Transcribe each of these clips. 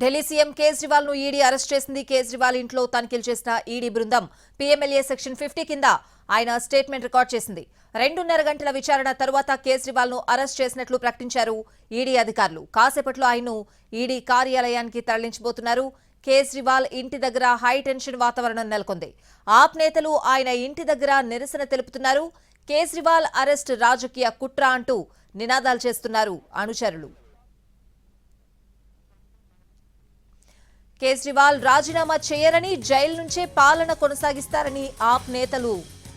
Delhi CM కేజ్రీవాల్ను ED arrest చేసింది. కేజ్రీవాల్ ఇంట్లో తనిఖీలు చేసిన ఈడీ బృందం పీఎంఎల్ఏ సెక్షన్ ఫిఫ్టీ కింద ఆయన స్టేట్మెంట్ రికార్డ్ చేసింది. రెండున్నర గంటల విచారణ తరువాత కేజ్రీవాల్ను అరెస్ట్ చేసినట్లు ప్రకటించారు ఈడీ అధికారులు. కాసేపట్లో ఆయన్ను ఈడీ కార్యాలయానికి తరలించబోతున్నారు. కేజ్రీవాల్ ఇంటి దగ్గర హై టెన్షన్ వాతావరణం నెలకొంది. ఆప్ నేతలు ఆయన ఇంటి దగ్గర నిరసన తెలుపుతున్నారు. కేజ్రీవాల్ అరెస్ట్ రాజకీయ కుట్ర అంటూ నినాదాలు చేస్తున్నారు అనుచరులు. కేజ్రీవాల్ రాజీనామా చేయరని జైలు నుంచే పాలన కొనసాగిస్తారని ఆప్ నేతలు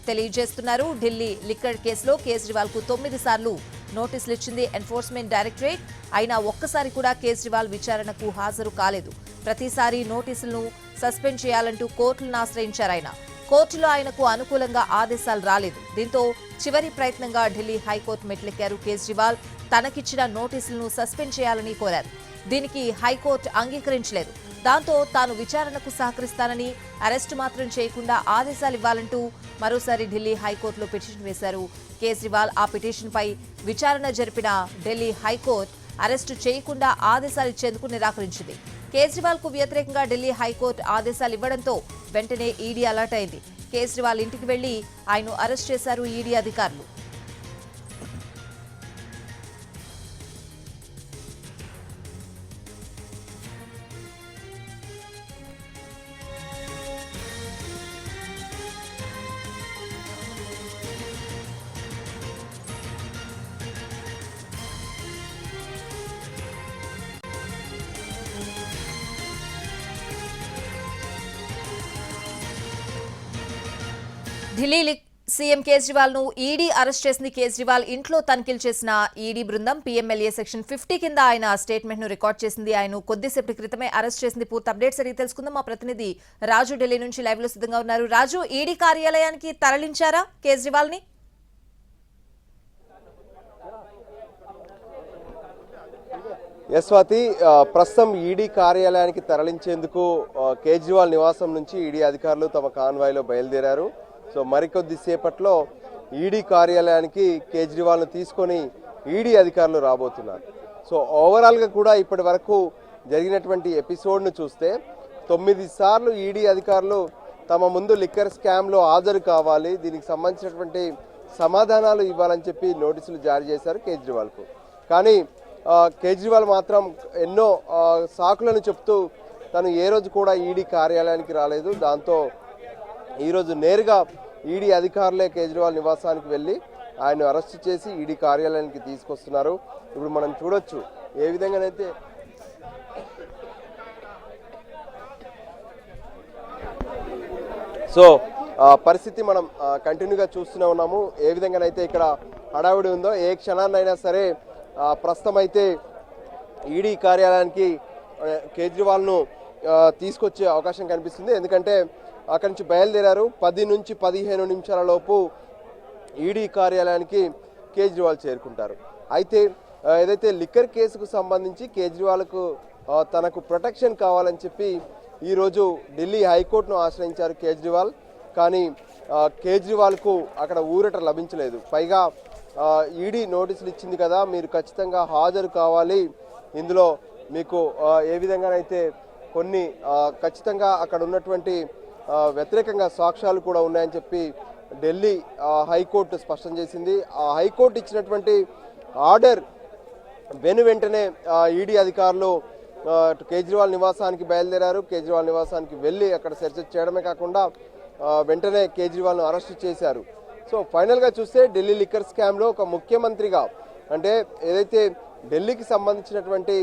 తెలియజేస్తున్నారు. ఢిల్లీ లిక్కర్ కేసులో కేజ్రీవాల్కు తొమ్మిది సార్లు నోటీసులు ఇచ్చింది ఎన్ఫోర్స్మెంట్ డైరెక్టరేట్. అయినా ఒక్కసారి కూడా కేజ్రీవాల్ విచారణకు హాజరు కాలేదు. ప్రతిసారి నోటీసులను సస్పెండ్ చేయాలంటూ కోర్టులను ఆశ్రయించారు ఆయన. కోర్టులో ఆయనకు అనుకూలంగా ఆదేశాలు రాలేదు. దీంతో చివరి ప్రయత్నంగా ఢిల్లీ హైకోర్టు మెట్లెక్కారు కేజ్రీవాల్. తనకిచ్చిన నోటీసులను సస్పెండ్ చేయాలని కోరారు. దీనికి హైకోర్టు అంగీకరించలేదు. దాంతో తాను విచారణకు సహకరిస్తానని అరెస్టు మాత్రం చేయకుండా ఆదేశాలు ఇవ్వాలంటూ మరోసారి ఢిల్లీ హైకోర్టులో పిటిషన్ వేశారు. కేజ్రీవాల్ ఆ పిటిషన్పై విచారణ జరిపిన ఢిల్లీ హైకోర్టు అరెస్టు చేయకుండా ఆదేశాలు ఇచ్చేందుకు నిరాకరించింది. కేజ్రీవాల్కు వ్యతిరేకంగా ఢిల్లీ హైకోర్టు ఆదేశాలు ఇవ్వడంతో వెంటనే ఈడీ అలర్ట్ అయింది. కేజ్రీవాల్ ఇంటికి వెళ్ళి ఆయన్ను అరెస్ట్ చేశారు ఈడీ అధికారులు. ఢిల్లీ సీఎం కేజ్రీవాల్ను ఈడీ అరెస్ట్ చేసింది కేజ్రీవాల్. ఇంట్లో తనిఖీలు చేసిన ఈడీ బృందం పీఎంఎల్ఏ సెక్షన్ ఫిఫ్టీ కింద ఆయన స్టేట్మెంట్ను రికార్డ్ చేసింది. ఆయన కొద్దిసేపటి క్రితమే అరెస్ట్ చేసింది. పూర్తి అప్డేట్స్ అడిగి తెలుసుకుందాం. మా ప్రతినిధి రాజు ఢిల్లీ నుంచి లైవ్లో సిద్ధంగా ఉన్నారు. రాజు ఈడీ కార్యాలయానికి తరలించారా కేజ్రీవాల్ని యశ్వాతి ప్రస్తుతం ఈడీ కార్యాలయానికి తరలించేందుకు కేజ్రీవాల్ నివాసం నుంచి ఈడీ అధికారులు తమ కాన్వాయ్లో బయలుదేరారు. సో మరికొద్ది సేపట్లో ఈడీ కార్యాలయానికి కేజ్రీవాల్ను తీసుకొని ఈడీ అధికారులు రాబోతున్నారు. సో ఓవరాల్గా కూడా ఇప్పటి వరకు జరిగినటువంటి ఎపిసోడ్ను చూస్తే తొమ్మిది సార్లు ఈడీ అధికారులు తమ ముందు లిక్కర్ స్కామ్లో హాజరు కావాలి దీనికి సంబంధించినటువంటి సమాధానాలు ఇవ్వాలని చెప్పి నోటీసులు జారీ చేశారు కేజ్రీవాల్కు. కానీ కేజ్రీవాల్ మాత్రం ఎన్నో సాకులను చెప్తూ తను ఏ రోజు కూడా ఈడీ కార్యాలయానికి రాలేదు. దాంతో ఈరోజు నేరుగా ఈడీ అధికారులే కేజ్రీవాల్ నివాసానికి వెళ్ళి ఆయన అరెస్ట్ చేసి ఈడీ కార్యాలయానికి తీసుకొస్తున్నారు. ఇప్పుడు మనం చూడొచ్చు ఏ విధంగానైతే సో పరిస్థితి మనం కంటిన్యూగా చూస్తూనే ఉన్నాము. ఏ విధంగానైతే ఇక్కడ హడావిడి ఉందో ఏ క్షణాన్నైనా సరే ప్రస్తుతం అయితే ఈడీ కార్యాలయానికి కేజ్రీవాల్ను తీసుకొచ్చే అవకాశం కనిపిస్తుంది. ఎందుకంటే అక్కడి నుంచి బయలుదేరారు. పది నుంచి పదిహేను నిమిషాల లోపు ఈడీ కార్యాలయానికి కేజ్రీవాల్ చేరుకుంటారు. అయితే ఏదైతే లిక్కర్ కేసుకు సంబంధించి కేజ్రీవాల్కు తనకు ప్రొటెక్షన్ కావాలని చెప్పి ఈరోజు ఢిల్లీ హైకోర్టును ఆశ్రయించారు కేజ్రీవాల్. కానీ కేజ్రీవాల్కు అక్కడ ఊరట లభించలేదు. పైగా ఈడీ నోటీసులు ఇచ్చింది కదా మీరు ఖచ్చితంగా హాజరు కావాలి. ఇందులో మీకు ఏ విధంగానైతే కొన్ని ఖచ్చితంగా అక్కడ ఉన్నటువంటి వ్యతిరేకంగా సాక్ష్యాలు కూడా ఉన్నాయని చెప్పి ఢిల్లీ హైకోర్టు స్పష్టం చేసింది. ఆ హైకోర్టు ఇచ్చినటువంటి ఆర్డర్ వెను వెంటనే ఈడీ అధికారులు కేజ్రీవాల్ నివాసానికి బయలుదేరారు. కేజ్రీవాల్ నివాసానికి వెళ్ళి అక్కడ సెర్చ్ చేయడమే కాకుండా వెంటనే కేజ్రీవాల్ను అరెస్ట్ చేశారు. సో ఫైనల్గా చూస్తే ఢిల్లీ లిక్కర్ స్కామ్లో ఒక ముఖ్యమంత్రిగా అంటే ఏదైతే ఢిల్లీకి సంబంధించినటువంటి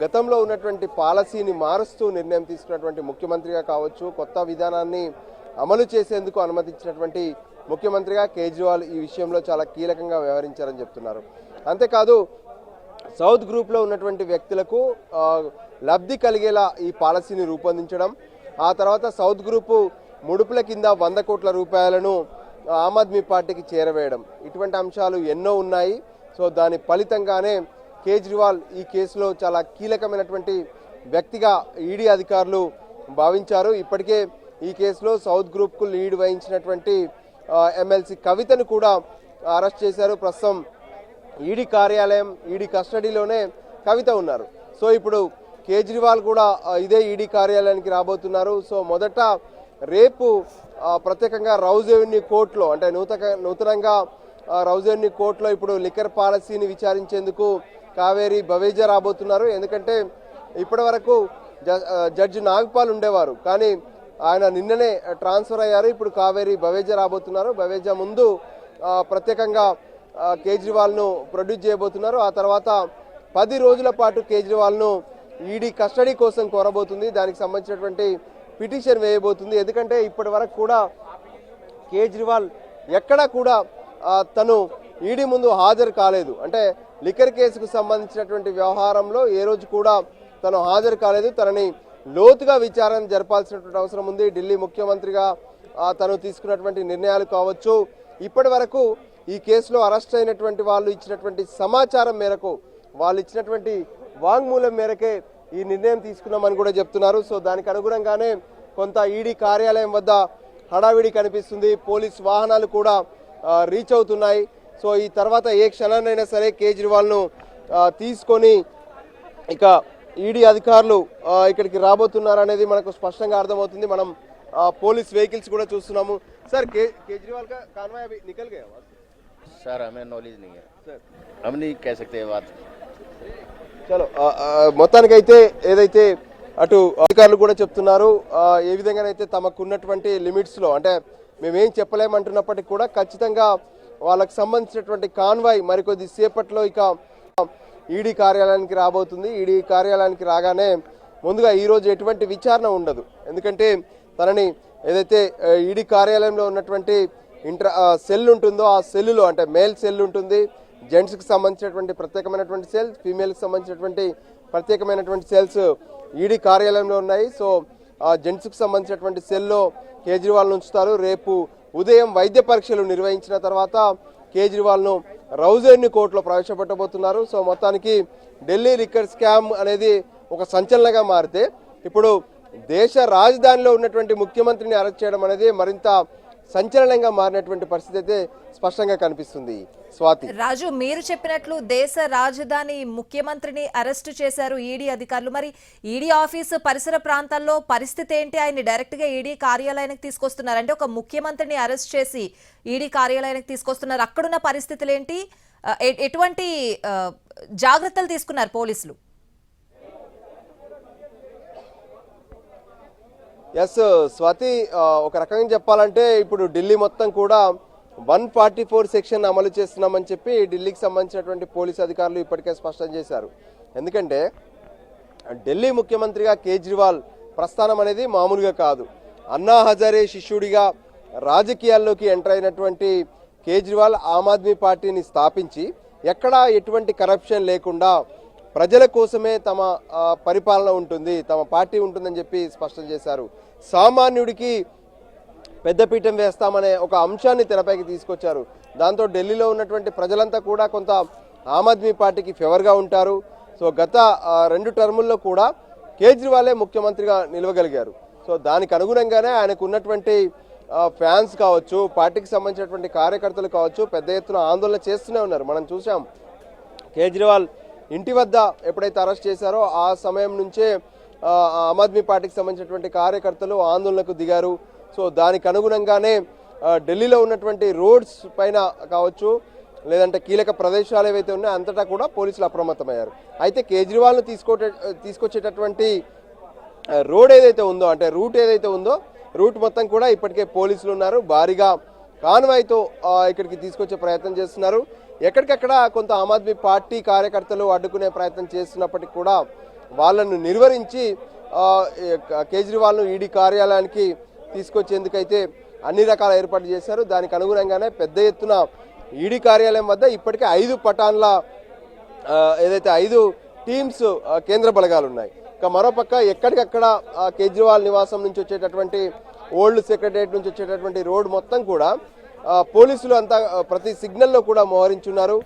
గతంలో ఉన్నటువంటి పాలసీని మారుస్తూ నిర్ణయం తీసుకున్నటువంటి ముఖ్యమంత్రిగా కావచ్చు కొత్త విధానాన్ని అమలు చేసేందుకు అనుమతించినటువంటి ముఖ్యమంత్రిగా కేజ్రీవాల్ ఈ విషయంలో చాలా కీలకంగా వ్యవహరించారని చెప్తున్నారు. అంతేకాదు సౌత్ గ్రూప్లో ఉన్నటువంటి వ్యక్తులకు లబ్ధి కలిగేలా ఈ పాలసీని రూపొందించడం ఆ తర్వాత సౌత్ గ్రూపు ముడుపుల కింద వంద కోట్ల రూపాయలను ఆమ్ ఆద్మీ పార్టీకి చేరవేయడం. ఇటువంటి అంశాలు ఎన్నో ఉన్నాయి. సో దాని ఫలితంగానే కేజ్రీవాల్ ఈ కేసులో చాలా కీలకమైనటువంటి వ్యక్తిగా ఈడీ అధికారులు భావించారు. ఇప్పటికే ఈ కేసులో సౌత్ గ్రూప్కు లీడ్ వహించినటువంటి ఎమ్మెల్సీ కవితను కూడా అరెస్ట్ చేశారు. ప్రస్తుతం ఈడీ కార్యాలయం ఈడీ కస్టడీలోనే కవిత ఉన్నారు. సో ఇప్పుడు కేజ్రీవాల్ కూడా ఇదే ఈడీ కార్యాలయానికి రాబోతున్నారు. సో మొదట రేపు ప్రత్యేకంగా రౌజ్ ఎవెన్యూ కోర్టులో అంటే నూతన నూతనంగా ఆ, రౌజ్ ఎవెన్యూ కోర్టులో ఇప్పుడు లిక్కర్ పాలసీని విచారించేందుకు కావేరి బవేజా రాబోతున్నారు. ఎందుకంటే ఇప్పటి వరకు జ- జడ్జి నాగపాల్ ఉండేవారు. కానీ ఆయన నిన్ననే ట్రాన్స్ఫర్ అయ్యారు. ఇప్పుడు కావేరి బవేజా రాబోతున్నారు. బవేజా ముందు ప్రత్యేకంగా కేజ్రీవాల్ను ప్రొడ్యూస్ చేయబోతున్నారు. ఆ తర్వాత పది రోజుల పాటు కేజ్రీవాల్ను ఈడీ కస్టడీ కోసం కోరబోతుంది. దానికి సంబంధించినటువంటి పిటిషన్ వేయబోతుంది. ఎందుకంటే ఇప్పటి వరకు కూడా కేజ్రీవాల్ ఎక్కడా కూడా తను ఈడీ ముందు హాజరు కాలేదు. అంటే లిక్కర్ కేసుకు సంబంధించినటువంటి వ్యవహారంలో ఏ రోజు కూడా తను హాజరు కాలేదు. తనని లోతుగా విచారణ జరపాల్సినటువంటి అవసరం ఉంది. ఢిల్లీ ముఖ్యమంత్రిగా తను తీసుకున్నటువంటి నిర్ణయాలు కావచ్చు. ఇప్పటి వరకు ఈ కేసులో అరెస్ట్ అయినటువంటి వాళ్ళు ఇచ్చినటువంటి సమాచారం మేరకు వాళ్ళు ఇచ్చినటువంటి వాంగ్మూలం మేరకే ఈ నిర్ణయం తీసుకున్నామని కూడా చెప్తున్నారు. సో దానికి అనుగుణంగానే కొంత ఈడీ కార్యాలయం వద్ద హడావిడి కనిపిస్తుంది. పోలీస్ వాహనాలు కూడా రీచ్ అవుతున్నాయి. సో ఈ తర్వాత ఏ క్షణాన్నైనా సరే కేజ్రీవాల్ను ఆ, తీసుకొని ఇక ఈడీ అధికారులు ఆ, ఇక్కడికి రాబోతున్నారు అనేది మనకు స్పష్టంగా అర్థమవుతుంది మనం ఆ, పోలీస్ వెహికల్స్ కూడా చూస్తున్నాము సార్ కే కేజ్రీవాల్ కా కాన్వాయ్ అభి నికల్ గయా वहाँ से? सर हमें नॉलेज नहीं है सर हम नहीं कह सकते ये बात చలో ఆ, ఆ, మొత్తానికైతే ఏదైతే అటు అధికారులు కూడా చెప్తున్నారు ఆ, ఏ విధంగానైతే తమకున్నటువంటి లిమిట్స్లో అంటే మేమేం చెప్పలేమంటున్నప్పటికీ కూడా ఖచ్చితంగా వాళ్ళకి సంబంధించినటువంటి కాన్వాయ్ మరికొద్ది సేపట్లో ఇక ఈడీ కార్యాలయానికి రాబోతుంది. ఈడీ కార్యాలయానికి రాగానే ముందుగా ఈరోజు ఎటువంటి విచారణ ఉండదు. ఎందుకంటే తనని ఏదైతే ఈడీ కార్యాలయంలో ఉన్నటువంటి ఇంటర్ సెల్ ఉంటుందో ఆ సెల్లులో అంటే మేల్ సెల్ ఉంటుంది. జెంట్స్కి సంబంధించినటువంటి ప్రత్యేకమైనటువంటి సెల్ ఫీమేల్కి సంబంధించినటువంటి ప్రత్యేకమైనటువంటి సెల్స్ ఈడీ కార్యాలయంలో ఉన్నాయి. సో ఆ జెంట్స్కి సంబంధించినటువంటి సెల్లో కేజ్రీవాల్ను ఉంచుతారు. రేపు ఉదయం వైద్య పరీక్షలు నిర్వహించిన తర్వాత కేజ్రీవాల్ను రౌజర్ని కోర్టులో ప్రవేశపెట్టబోతున్నారు. సో మొత్తానికి ఢిల్లీ లిక్కర్ స్కామ్ అనేది ఒక సంచలనగా మారితే ఇప్పుడు దేశ రాజధానిలో ఉన్నటువంటి ముఖ్యమంత్రిని అరెస్ట్ చేయడం అనేది మరింత సంచలనంగా మారినటువంటి పరిస్థితి అయితే స్పష్టంగా కనిపిస్తుంది. స్వాతి. రాజు మీరు చెప్పినట్లు దేశ రాజధాని ముఖ్యమంత్రిని అరెస్టు చేశారు ఈడీ అధికారులు. మరి ఈడీ ఆఫీసు పరిసర ప్రాంతాల్లో పరిస్థితి ఏంటి? ఆయన్ని డైరెక్ట్గా ఈడీ కార్యాలయానికి తీసుకొస్తున్నారు అంటే ఒక ముఖ్యమంత్రిని అరెస్ట్ చేసి ఈడీ కార్యాలయానికి తీసుకొస్తున్నారు. అక్కడున్న పరిస్థితులు ఏంటి? ఎటువంటి జాగ్రత్తలు తీసుకున్నారు పోలీసులు? ఎస్ స్వాతి ఒక రకంగా చెప్పాలంటే ఇప్పుడు ఢిల్లీ మొత్తం కూడా వన్ ఫార్టీ ఫోర్ సెక్షన్ అమలు చేస్తున్నామని చెప్పి ఢిల్లీకి సంబంధించినటువంటి పోలీస్ అధికారులు ఇప్పటికే స్పష్టం చేశారు. ఎందుకంటే ఢిల్లీ ముఖ్యమంత్రిగా కేజ్రీవాల్ ప్రస్థానం అనేది మామూలుగా కాదు. అన్నా హజారే శిష్యుడిగా రాజకీయాల్లోకి ఎంటర్ అయినటువంటి కేజ్రీవాల్ ఆమ్ ఆద్మీ పార్టీని స్థాపించి ఎక్కడా ఎటువంటి కరప్షన్ లేకుండా ప్రజల కోసమే తమ పరిపాలన ఉంటుంది తమ పార్టీ ఉంటుందని చెప్పి స్పష్టం చేశారు. సామాన్యుడికి పెద్దపీఠం వేస్తామనే ఒక అంశాన్ని తెరపైకి తీసుకొచ్చారు. దాంతో ఢిల్లీలో ఉన్నటువంటి ప్రజలంతా కూడా కొంత ఆమ్ ఆద్మీ పార్టీకి ఫేవర్గా ఉంటారు. సో గత రెండు టర్ముల్లో కూడా కేజ్రీవాలే ముఖ్యమంత్రిగా నిలవగలిగారు. సో దానికి అనుగుణంగానే ఆయనకు ఉన్నటువంటి ఫ్యాన్స్ కావచ్చు పార్టీకి సంబంధించినటువంటి కార్యకర్తలు కావచ్చు పెద్ద ఎత్తున ఆందోళన చేస్తూనే ఉన్నారు. మనం చూసాం కేజ్రీవాల్ ఇంటి వద్ద ఎప్పుడైతే అరెస్ట్ చేశారో ఆ సమయం నుంచే ఆమ్ ఆద్మీ పార్టీకి సంబంధించినటువంటి కార్యకర్తలు ఆందోళనకు దిగారు. సో దానికి అనుగుణంగానే ఢిల్లీలో ఉన్నటువంటి రోడ్స్ పైన కావచ్చు లేదంటే కీలక ప్రదేశాలు ఏవైతే ఉన్నాయో అంతటా కూడా పోలీసులు అప్రమత్తమయ్యారు. అయితే కేజ్రీవాల్ను తీసుకో తీసుకొచ్చేటటువంటి రోడ్ ఏదైతే ఉందో అంటే రూట్ ఏదైతే ఉందో రూట్ మొత్తం కూడా ఇప్పటికే పోలీసులు ఉన్నారు. భారీగా కాన్వాయ్తో ఇక్కడికి తీసుకొచ్చే ప్రయత్నం చేస్తున్నారు. ఎక్కడికక్కడ కొంత ఆమ్ ఆద్మీ పార్టీ కార్యకర్తలు అడ్డుకునే ప్రయత్నం చేస్తున్నప్పటికీ కూడా వాళ్ళను నిర్వహించి కేజ్రీవాల్ను ఈడీ కార్యాలయానికి తీసుకొచ్చేందుకైతే అన్ని రకాల ఏర్పాట్లు చేశారు. దానికి అనుగుణంగానే పెద్ద ఎత్తున ఈడీ కార్యాలయం వద్ద ఇప్పటికే ఐదు పటాన్ల ఏదైతే ఐదు టీమ్స్ కేంద్ర బలగాలు ఉన్నాయి. ఇక మరోపక్క ఎక్కడికక్కడ కేజ్రీవాల్ నివాసం నుంచి వచ్చేటటువంటి ఓల్డ్ సెక్రటరియట్ నుంచి వచ్చేటటువంటి రోడ్ మొత్తం కూడా పోలీసులు అంతా ప్రతి సిగ్నల్లో కూడా మోహరించున్నారు.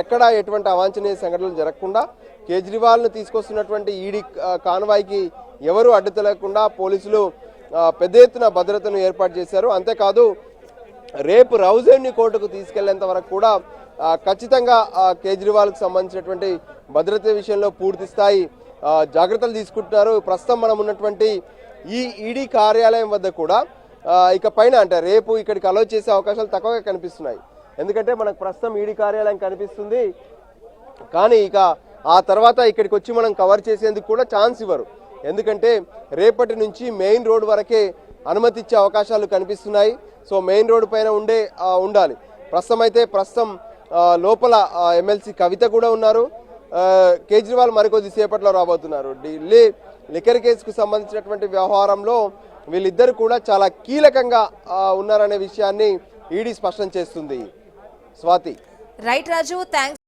ఎక్కడా ఎటువంటి అవాంఛనీయ సంఘటనలు జరగకుండా కేజ్రీవాల్ను తీసుకొస్తున్నటువంటి ఈడీ కాన్వాయ్కి ఎవరు అడ్డు పోలీసులు పెద్ద ఎత్తున భద్రతను ఏర్పాటు చేశారు. అంతేకాదు రేపు రౌజేని కోర్టుకు తీసుకెళ్ళేంత వరకు కూడా ఖచ్చితంగా కేజ్రీవాల్కి సంబంధించినటువంటి భద్రత విషయంలో పూర్తి స్థాయి జాగ్రత్తలు తీసుకుంటున్నారు. ప్రస్తుతం మనం ఉన్నటువంటి ఈ ఈడీ కార్యాలయం వద్ద కూడా ఇక పైన అంటే రేపు ఇక్కడికి అలో చేసే అవకాశాలు తక్కువగా కనిపిస్తున్నాయి. ఎందుకంటే మనకు ప్రస్తుతం ఈడీ కార్యాలయం కనిపిస్తుంది. కానీ ఇక ఆ తర్వాత ఇక్కడికి వచ్చి మనం కవర్ చేసేందుకు కూడా ఛాన్స్ ఇవ్వరు. ఎందుకంటే రేపటి నుంచి మెయిన్ రోడ్ వరకే అనుమతి ఇచ్చే అవకాశాలు కనిపిస్తున్నాయి. సో మెయిన్ రోడ్ పైన ఉండే ఉండాలి. ప్రస్తుతం అయితే ప్రస్తుతం లోపల ఎమ్మెల్సీ కవిత కూడా ఉన్నారు. కేజ్రీవాల్ మరికొద్ది సేపట్లో రాబోతున్నారు. ఢిల్లీ లిక్కర్ కేసుకు సంబంధించినటువంటి వ్యవహారంలో వీళ్ళిద్దరు కూడా చాలా కీలకంగా ఉన్నారనే విషయాన్ని ఈడీ స్పష్టం చేస్తుంది. స్వాతి. రైట్ రాజు థ్యాంక్స్